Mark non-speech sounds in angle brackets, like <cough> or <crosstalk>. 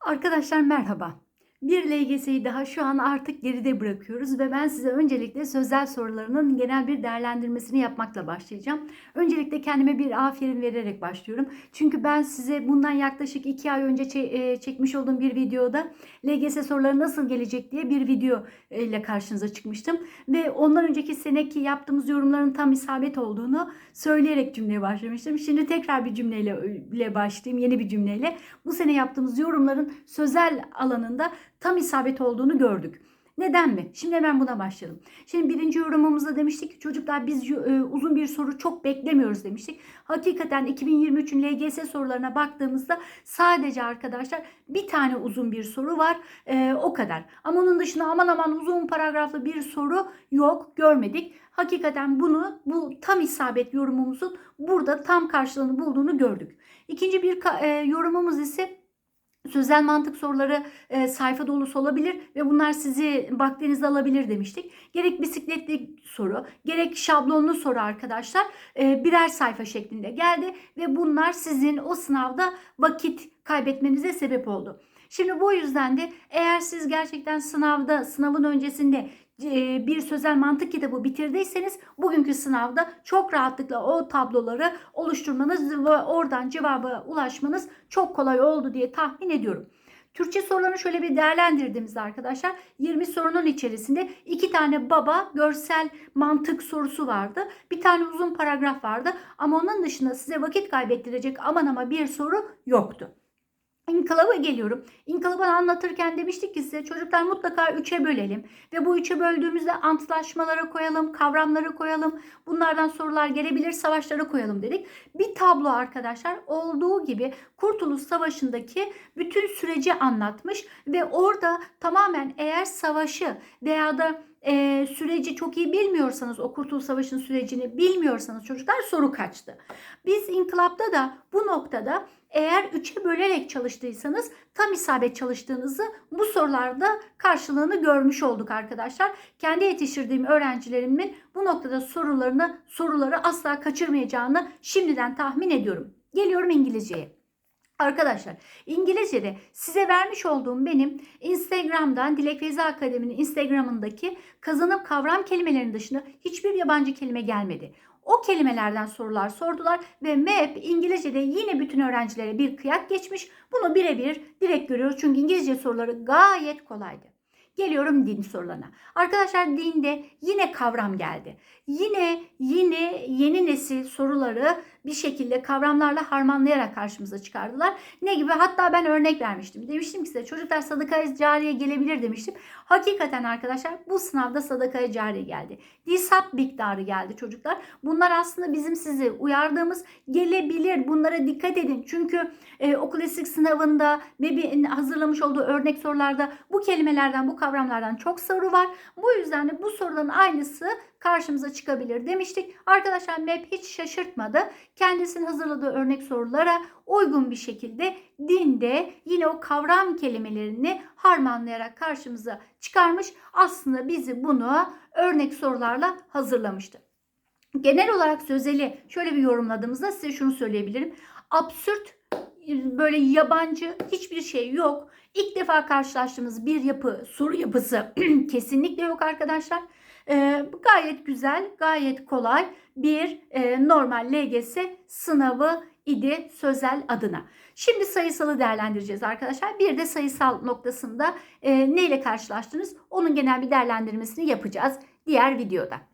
Arkadaşlar merhaba. Bir LGS'yi daha şu an artık geride bırakıyoruz ve ben size öncelikle sözel sorularının genel bir değerlendirmesini yapmakla başlayacağım. Öncelikle kendime bir aferin vererek başlıyorum. Çünkü ben size bundan yaklaşık iki ay önce e, çekmiş olduğum bir videoda LGS soruları nasıl gelecek diye bir video e, ile karşınıza çıkmıştım. Ve ondan önceki seneki yaptığımız yorumların tam isabet olduğunu söyleyerek cümleye başlamıştım. Şimdi tekrar bir cümleyle ile başlayayım, yeni bir cümleyle. Bu sene yaptığımız yorumların sözel alanında tam isabet olduğunu gördük. Neden mi? Şimdi hemen buna başlayalım. Şimdi birinci yorumumuzda demiştik ki çocuklar biz e, uzun bir soru çok beklemiyoruz demiştik. Hakikaten 2023'ün LGS sorularına baktığımızda sadece arkadaşlar bir tane uzun bir soru var. E, o kadar. Ama onun dışında aman aman uzun paragraflı bir soru yok görmedik. Hakikaten bunu bu tam isabet yorumumuzun burada tam karşılığını bulduğunu gördük. İkinci bir e, yorumumuz ise sözel mantık soruları e, sayfa dolusu olabilir ve bunlar sizi vaktinizi alabilir demiştik. Gerek bisikletli soru, gerek şablonlu soru arkadaşlar e, birer sayfa şeklinde geldi ve bunlar sizin o sınavda vakit kaybetmenize sebep oldu. Şimdi bu yüzden de eğer siz gerçekten sınavda, sınavın öncesinde bir sözel mantık kitabı bitirdiyseniz bugünkü sınavda çok rahatlıkla o tabloları oluşturmanız ve oradan cevaba ulaşmanız çok kolay oldu diye tahmin ediyorum. Türkçe sorularını şöyle bir değerlendirdiğimizde arkadaşlar 20 sorunun içerisinde iki tane baba görsel mantık sorusu vardı. Bir tane uzun paragraf vardı ama onun dışında size vakit kaybettirecek aman ama bir soru yoktu. İnkılaba geliyorum. İnkılabı anlatırken demiştik ki size çocuklar mutlaka üçe bölelim. Ve bu üçe böldüğümüzde antlaşmalara koyalım, kavramları koyalım. Bunlardan sorular gelebilir, savaşlara koyalım dedik. Bir tablo arkadaşlar olduğu gibi Kurtuluş Savaşı'ndaki bütün süreci anlatmış. Ve orada tamamen eğer savaşı veya da e, süreci çok iyi bilmiyorsanız, o Kurtuluş Savaşı'nın sürecini bilmiyorsanız çocuklar soru kaçtı. Biz inkılapta da bu noktada eğer üçe bölerek çalıştıysanız tam isabet çalıştığınızı bu sorularda karşılığını görmüş olduk arkadaşlar. Kendi yetiştirdiğim öğrencilerimin bu noktada sorularını soruları asla kaçırmayacağını şimdiden tahmin ediyorum. Geliyorum İngilizceye. Arkadaşlar İngilizce'de size vermiş olduğum benim Instagram'dan Dilek Feyza Akademi'nin Instagram'ındaki kazanım kavram kelimelerinin dışında hiçbir yabancı kelime gelmedi. O kelimelerden sorular sordular ve MEP İngilizce'de yine bütün öğrencilere bir kıyak geçmiş. Bunu birebir direkt görüyoruz çünkü İngilizce soruları gayet kolaydı. Geliyorum din sorularına. Arkadaşlar dinde yine kavram geldi. Yine yine yeni nesil soruları bir şekilde kavramlarla harmanlayarak karşımıza çıkardılar. Ne gibi? Hatta ben örnek vermiştim. Demiştim ki size çocuklar sadakaya cariye gelebilir demiştim. Hakikaten arkadaşlar bu sınavda sadakaya cariye geldi. Disap miktarı geldi çocuklar. Bunlar aslında bizim sizi uyardığımız gelebilir. Bunlara dikkat edin. Çünkü e, okul klasik sınavında MEB'in hazırlamış olduğu örnek sorularda bu kelimelerden, bu kavramlardan çok soru var. Bu yüzden de bu soruların aynısı karşımıza çıkabilir demiştik. Arkadaşlar MEP hiç şaşırtmadı. Kendisinin hazırladığı örnek sorulara uygun bir şekilde dinde yine o kavram kelimelerini harmanlayarak karşımıza çıkarmış. Aslında bizi bunu örnek sorularla hazırlamıştı. Genel olarak sözeli şöyle bir yorumladığımızda size şunu söyleyebilirim. Absürt böyle yabancı hiçbir şey yok. İlk defa karşılaştığımız bir yapı, soru yapısı <clears throat> kesinlikle yok arkadaşlar. Ee, gayet güzel, gayet kolay bir e, normal LGS sınavı idi sözel adına. Şimdi sayısalı değerlendireceğiz arkadaşlar. Bir de sayısal noktasında e, neyle karşılaştınız? Onun genel bir değerlendirmesini yapacağız diğer videoda.